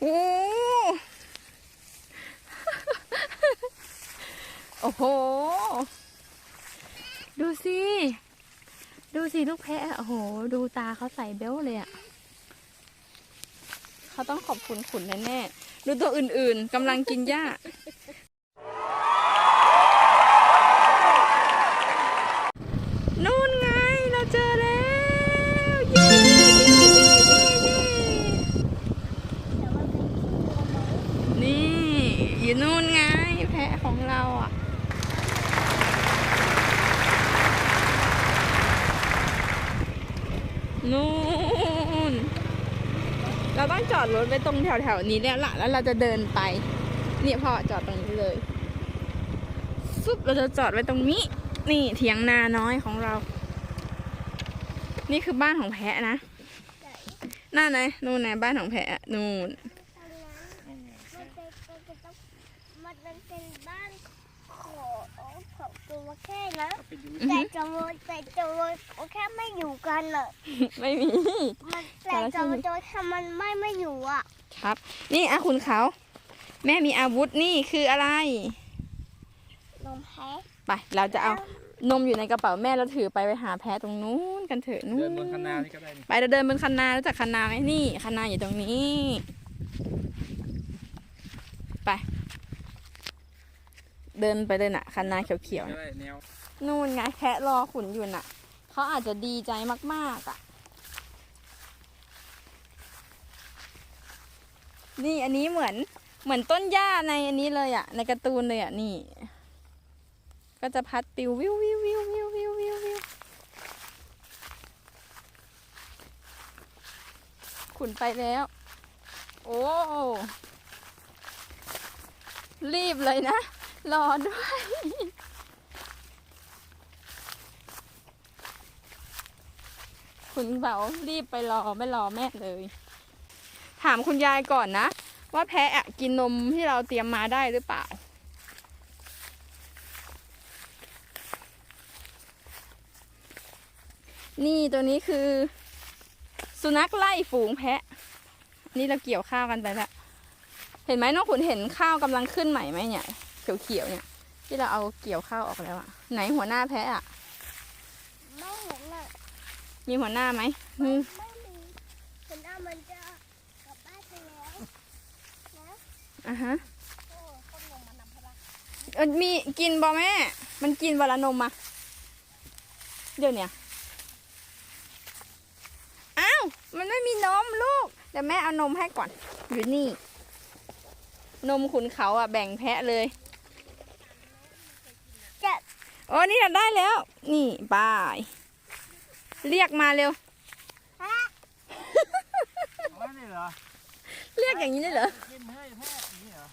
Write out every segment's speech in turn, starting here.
โอ้โอ้โห ดูสิ ดูสิลูกแพะ โอ้โห ดูตาเขาใส่เบลเลยอะเขาต้องขอบคุณขุนแน่ๆ ดูตัวอื่นๆกำลังกินหญ้า องจอดรถไว้ตรงแถวๆนี้แล้วล่ะแล้วเราจะเดินไปนี่พ่อจอดตรงนี้เลยซุบเราจะจอดไว้ตรงนี้ นี่เถียงนาน้อยของเรา นี่คือบ้านของแพะนะน่าไหนนู่นไหนบ้านของแพะนั้นมันเป็นมันเป็นต้องมันเป็นบ้านของของตัว แค่นะอือแต่ฮึจมูกแต่จมูกแค่ไม่อยู่กันเลยไม่มีมันแต่จมูกทำมันไม่ไม่อยู่อะ ครับ นี่อะคุณเขา แม่มีอาวุธนี่คืออะไร นมแพ้ไปเราจะเอานมอยู่ในกระเป๋าแม่เราถือไปไปหาแพะตรงนู้นกันเถอะนู้เดินนบนคันนานี่ก็ได้นี่ไปเราเดินบนคันนารู้จักคันนาไหมนี่คันนาอยู่ตรงนี้ ไป เดินไปเลยน่ะ คันนาเขียวๆก็น่ะได้แนวนู่นไงแพะรอขุนอยู่น่ะ เขาอาจจะดีใจมากๆอะ นี่อันนี้เหมือนเหมือนต้นหญ้าในอันนี้เลยอะ ในการ์ตูนเลยอะนี่ ก็จะพัดปิววิววิววิววิววิววิววิวขุนไปแล้ว โอ้ รีบเลยนะ รอด้วย คุณเบารีบไปรอไม่รอแม่เลย ถามคุณยายก่อนนะ ว่าแพะอะกินนมที่เราเตรียมมาได้หรือเปล่านี่ตัวนี้คือ สุนัขไล่ฝูงแพะ นี่เราเกี่ยวข้าวกันไปแล้ว เห็นไหมน้องขุนเห็นข้าวกำลังขึ้นใหม่ไหมเนี่ย เขียวๆเนี่ย ที่เราเอาเกี่ยวข้าวออกแล้วอะไหนหัวหน้าแพะอะไม่เห็นอะมีหัวหน้าไหมไม่อืมไม่มีคนหน้ามันจะกลับบ้านไปแล้วนะอะฮะโอ้ต้นลงมานำพลังเออมีกินบ่แม่ มันกินวันละนมมาเดี๋ยวเนี้ยอ้าวมันไม่มีนมลูกเดี๋ยวแม่เอานมให้ก่อนอยู่นี่ นมขุนเขาอะแบ่งแพะเลยจะ โอ้นี่เราได้แล้ว นี่บาย เรียกมาเร็วฮะอ๋อนี่เหรอเรียกอย่างนี้ได้เหรอ กินให้แพะอย่างนี้เหรอ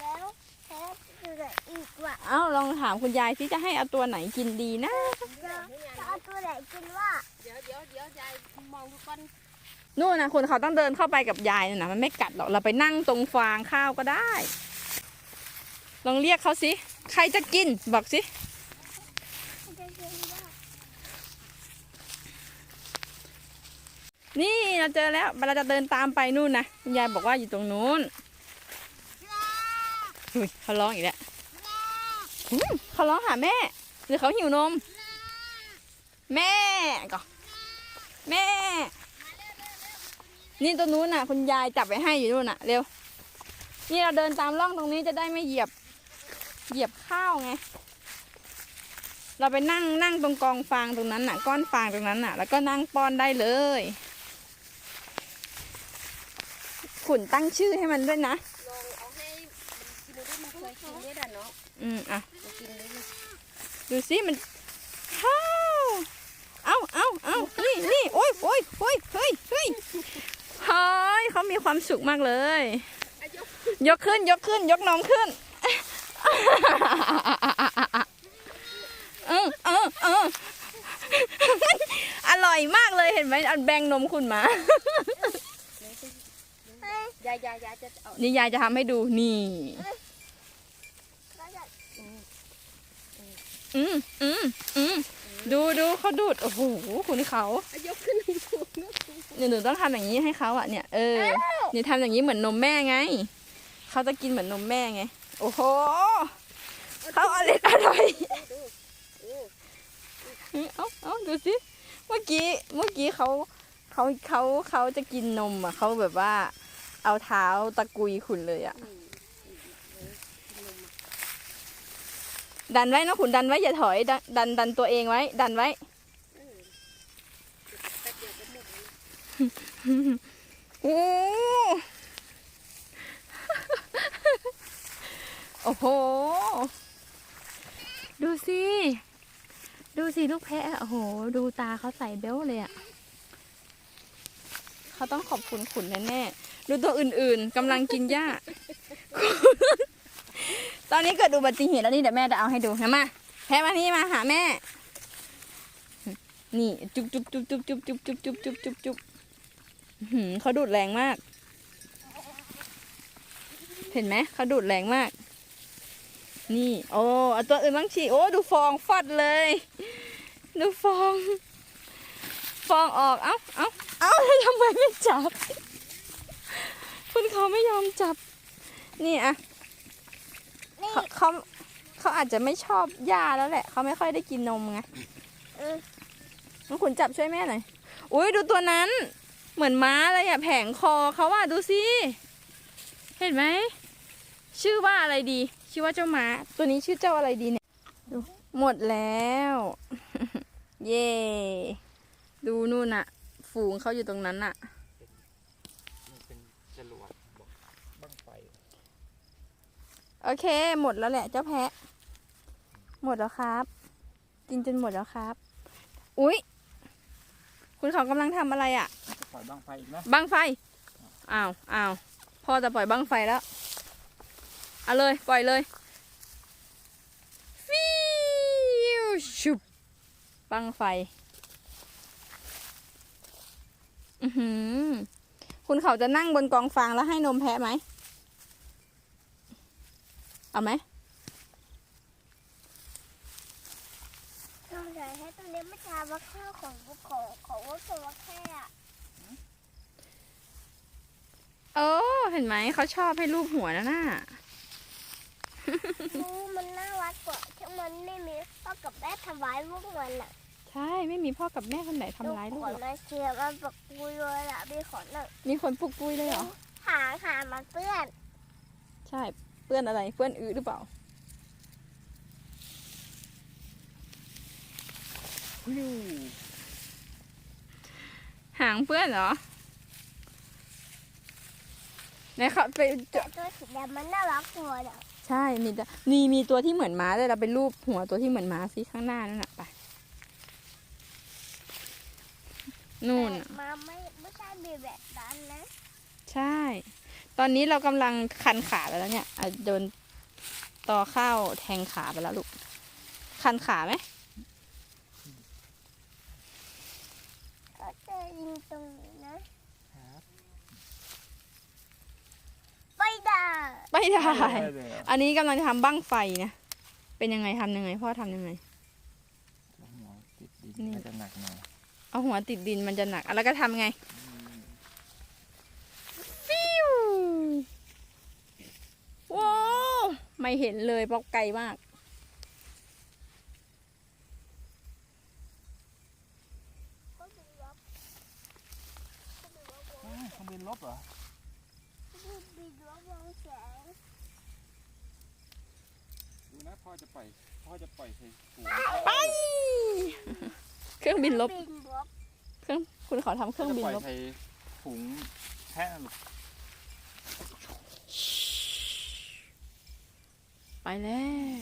แล้วแพ้อยู่ไหนอีกวะเอ้าลองถามคุณยายที่จะให้เอาตัวไหนกินดีนะ จะจะเอาตัวไหนกินว่าเดี๋ยวเดี๋ยวเดี๋ยวยายมองดูก่อนนู่นนะคุณเขาต้องเดินเข้าไปกับยายน่นนะมันไม่กัดหรอกเราไปนั่งตรงฟางข้าวก็ได้ ลองเรียกเขาสิ ใครจะกิน บอกสิน,นี่เราเจอแล้วเราจะเดินตามไปนู่นนะคุณยายบอกว่าอยู่ตรงนู้นอุ้ยเขาร้องอีกแล้วเขาร้องหาแม่ หรือเขาหิวนม แม่ก็แม่ นี่ตัวนู้นน่ะ คุณยายจับไว้ให้อยู่นู่นน่ะ เร็ว นี่เราเดินตามร่องตรงนี้จะได้ไม่เหยียบ เหยียบข้าวไง เราไปนั่งนั่งตรงกองฟางตรงนั้นน่ะ ก้อนฟางตรงนั้นน่ะ แล้วก็นั่งป้อนได้เลย ขุนตั้งชื่อให้มันด้วยนะ ลองเอาให้มันกินดูดิมันเคยกินเนี่ยด่ะเนาะ อืมอะมันกินเลยดิดูสิมันข้าวเอาเอาเอานี่นี่โอ้ยโอ้ยโอ้ยเฮ้ยเฮ้ยเฮ้ยเขามีความสุขมากเลย ยกขึ้นยกขึ้นยกนมขึ้น เออเออเอออร่อยมากเลยเห็นไหมอันแบ่งนมคุณมายายยายยายจะเอานี่ยายจะทำให้ดูนี่ก็จะอืมอืมอืมดูดูเขาดูด โอ้โห คุณเขาเอายกขึ้นสูงๆเดี๋ยวหนูต้องทำอย่างนี้ให้เขาอะเนี่ย เออเนี่ยทำอย่างนี้เหมือนนมแม่ไง เขาจะกินเหมือนนมแม่ไงโอ้โห เขาอร่อยอร่อยเอาเอาดูสิ เมื่อกี้ เมื่อกี้เขาเขาเขาเขาจะกินนมอะ เขาแบบว่า เอาเท้าตะกุยขุนเลยอะ ดันไว้นะขุนดันไว้อย่าถอย ดันดันดันตัวเองไว้ ดันไว้ โอ้ โอ้โห ดูสิ ดูสิลูกแพะ โอ้โห ดูตาเขาใส่เบลเลยอะเขาต้องขอบคุณขุนแน่ๆ ดูตัวอื่นๆกำลังกินหญ้า ตอนนี้เกิดอุบัติเหตุแล้วนี่เดี๋ยวแม่จะเอาให้ดูนะมา แพะมานี่มาหาแม่ นี่ จุ๊บจุ๊บจุ๊บจุ๊บจุ๊บจุ๊บจุ๊บจุ๊บจุ๊บจุ๊บจุ๊บอื้อหือเขาดูดแรงมาก เห็นไหมเขาดูดแรงมาก นี่ โอ้เอาตัวอื่นบ้างฉีโอ้ ดูฟองฟัดเลย ดูฟอง ฟองออก เอ้าเอ้าเอ้าแล้วทำไมไม่จับ คุณเขาไม่ยอมจับ นี่อะนี่เขาเขาเขาอาจจะไม่ชอบหญ้าแล้วแหละ เขาไม่ค่อยได้กินนมไงเออน้องขุนจับช่วยแม่หน่อย อุ้ยดูตัวนั้น เหมือนม้าเลยอะแผงคอเขาว่าดูสิ เห็นไหม ชื่อว่าอะไรดี ชื่อว่าเจ้าม้าตัวนี้ชื่อเจ้าอะไรดีเนี่ยดูหมดแล้ว เย่ดูนู่นอะฝูงเขาอยู่ตรงนั้นอะมันเป็นจรวดบอกบั้งไฟโอเค หมดแล้วแหละ เจ้าแพะ หมดแล้วครับ กินจนหมดแล้วครับ อุ๊ย คุณเขากำลังทำอะไรอะปล่อยบั้งไฟอีกนะบังไฟอ้าวอ้าวพ่อจะปล่อยบังไฟแล้ว เอาเลย ปล่อยเลยฟิวชุบบังไฟ อือหือ คุณเขาจะนั่งบนกองฟางแล้วให้นมแพะไหม เอาไหมสงสัยให้ตัวเนี้ยไม่ทาว่าข้าวของของของว่าตัวแค่อะเออเห็นไหม เขาชอบให้รูปหัวนะน่ะ ดูมันน่ารักกว่าที่มันไม่มีพ่อกับแม่ทำร้ายลูกมันอะใช่ไม่มีพ่อกับแม่คนไหนทำร้ายลูกขนหรอกมาเชียร์มันปักปุยเลยอะมีขนอะมีคนปลุกปุ้ยเลยเหรอหางหางมันเปื้อน ใช่เปื้อนอะไรเปื้อนอือหรือเปล่าฟิวหางเปื้อนเหรอไหนเขาไปเจแต่าะตัวสีดำมันน่ารักกว่าอะ ใช่มีแต่มีมีตัวที่เหมือนม้าเลยเราไปรูปหัวตัวที่เหมือนม้าสิข้างหน้านั่นน่ะไปนู่นแต่น่ะ มาไม่ไม่ใช่มีแบบนั้นนะใช่ ตอนนี้เรากำลังคันขาไปแล้วเนี่ยอะโดนต่อข้าวแทงขาไปแล้วลูก คันขาไหม ก็จะยิงตรงนี้นะ ครับ ไปด่า ไม่ได้ได้เลยเหรออันนี้กำลังจะทำบั้งไฟนะ เป็นยังไงทำยังไงพ่อทำยังไง หัวติดดินนี่น่าจะหนักหน่อยเอาหัวติดดินมันจะหนักอะแล้วก็ทำไง ฟิวว้าวไม่เห็นเลยเพราะไกลมากก็มีรถก็มีรถเอ้ยเครื่องบินลบเหรอ มีรถวงแสง ดู นะพ่อจะปล่อยพ่อจะปล่อยใส่ถุงไปเครื่องบินลบบินลบเครื่องคุณขอทำเครื่องบินจะปลล่อบยใส่ถุงแพะลูกไปแล้ว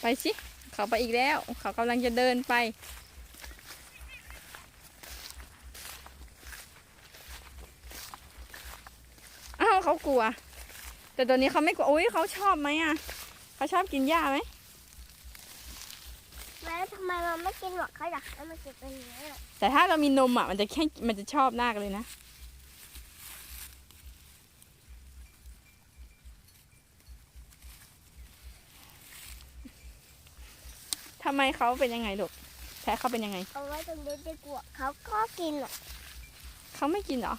ไปสิเขาไปอีกแล้ว เขากำลังจะเดินไป อ้าวเขา กลัว แต่ตัวนี้เขาไม่กลัวอุ้ยเขาชอบไหมอะเขาชอบกินหญ้าไหมแล้วทำไมมันไม่กินหรอกเขาอยากให้มันกินเป็นเนื้อแต่ถ้าเรามีนมอะมันจะแค่มันจะชอบมากเลยนะทำไมเขาเป็นยังไงลูกแพะเขาเป็นยังไงเอาไว้ตรงนี้ดีกว่าเขาก็กินหรอกเขาไม่กินเหรอ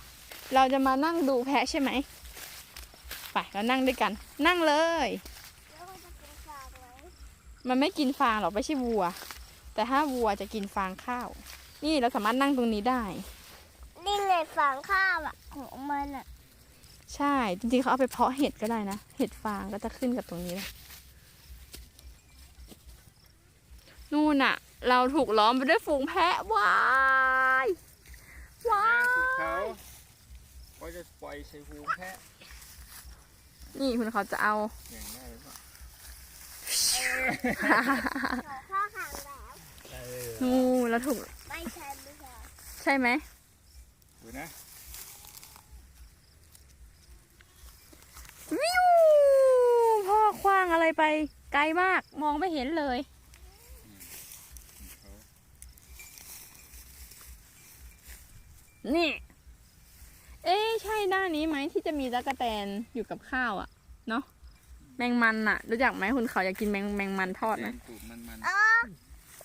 เราจะมานั่งดูแพะใช่ไหม ไปเรานั่งด้วยกัน นั่งเลยแล้วเขาจะกินฟางไหมมันไม่กินฟางหรอกไม่ใช่วัว แต่ถ้าวัวจะกินฟางข้าว นี่เราสามารถนั่งตรงนี้ได้ นี่ไงฟางข้าวอะของมันอะใช่จริงๆเขาเอาไปเพาะเห็ดก็ได้นะ เห็ดฟางก็จะขึ้นกับตรงนี้เลยนู่นน่ะเราถูกล้อมไปด้วยฝูงแพะว้ายว้าแม่ภูเขายก็จะปล่อยใส่หูแพะ นี่คุณเขาจะเอาอย่างง่ายเลยป่ะเขาข้าวหางแล้วเออนู่นเราถูกไม่ใช่ไม่ใช่ใช่ไหมดูนะวิวพ่อคว้างอะไรไป ไกลมากมองไม่เห็นเลยนี่ เอ๊ะใช่หน้านี้ไหมที่จะมีตะกะแตนอยู่กับข้าวอะเนาะแมงมันอะรู้จักไหมคุณเขาอยากกินแมงแมงมันทอดไหมแกงตูดมันมันอ๋อ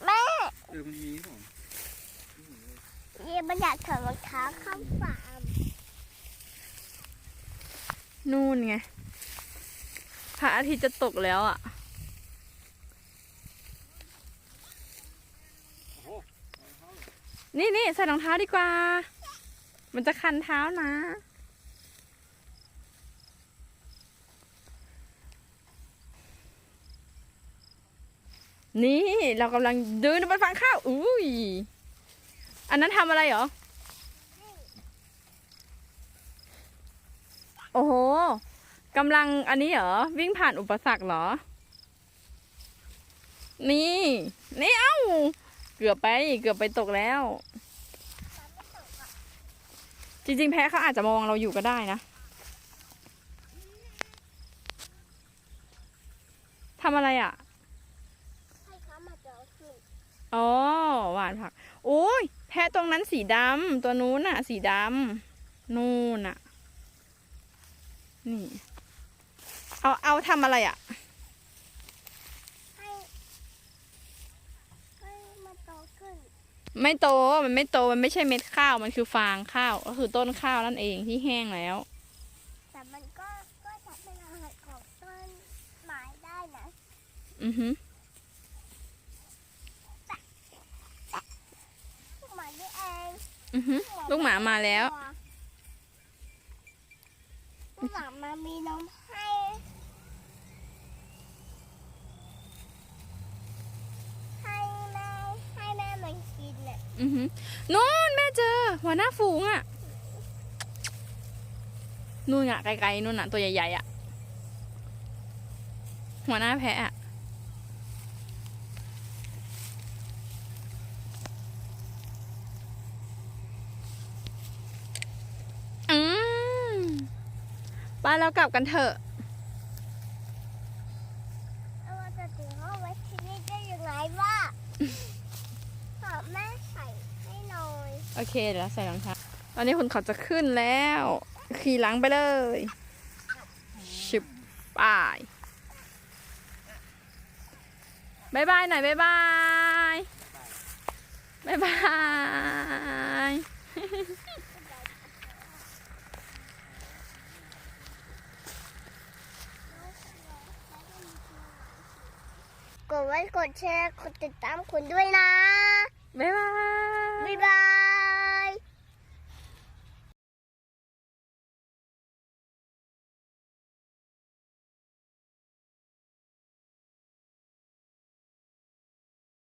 แม่เออมันมีผมเนี่ยมันอยากถอดรองเท้าเข้าฟาร์มนู่นไงพระอาทิตย์จะตกแล้วอะโอ้โหนี่นี่ใส่รองเท้าดีกว่า มันจะคันเท้านะ นี่เรากำลังเดินไปฟังข้าว อุ้ย อันนั้นทำอะไรเหรอ โอ้โหกำลังอันนี้เหรอ วิ่งผ่านอุปสรรคเหรอ นี่ นี่เอ้า เกือบไป เกือบไปตกแล้ว จริง ๆ แพ้เขาอาจจะมองเราอยู่ก็ได้นะทำอะไรอะให้เขามาเจอขึ้นอ๋อหวานผัก โอ้ย แพะตรงนั้นสีดำตัวนู้นน่ะ สีดำนู่นน่ะ นี่ เอาเอาทำอะไรอะ ให้ให้มาโตขึ้น ไม่โตมันไม่โตมันไม่ใช่เม็ดข้าวมันคือฟางข้าว ก็คือต้นข้าวนั่นเองที่แห้งแล้ว แต่มันก็ก็จะเป็นอาหารของต้นไม้ได้นะอือฮึพวกมันนี่เองอือฮึลูกหมามาแล้ว ลูกหมามามีนมให้ ให้แม่ให้แม่มัน กินน่ะอือฮึนู่นแม่เจอ หัวหน้าฝูงอะ่ะ นู่นอะไกลๆนู่นอะตัวใหญ่ๆอะ่ะ หัวหน้าแพะอะอืมไปเรากลับกันเถอะ แล้วเราจะถึงห้องไว้ที่นี่ได้ยังไงวะขอแม่ใส่ให้หน่อย โอเคเดี๋ยวเราใส่รองเท้าตอนนี้คุณเขาจะขึ้นแล้ว ขี่หลังไปเลยชิบป้ายบายบายหน่อยบายบายบายบายกดไลค์กดแชร์กดติดตามคุณด้วยนะบายบาย บ๊ายบาย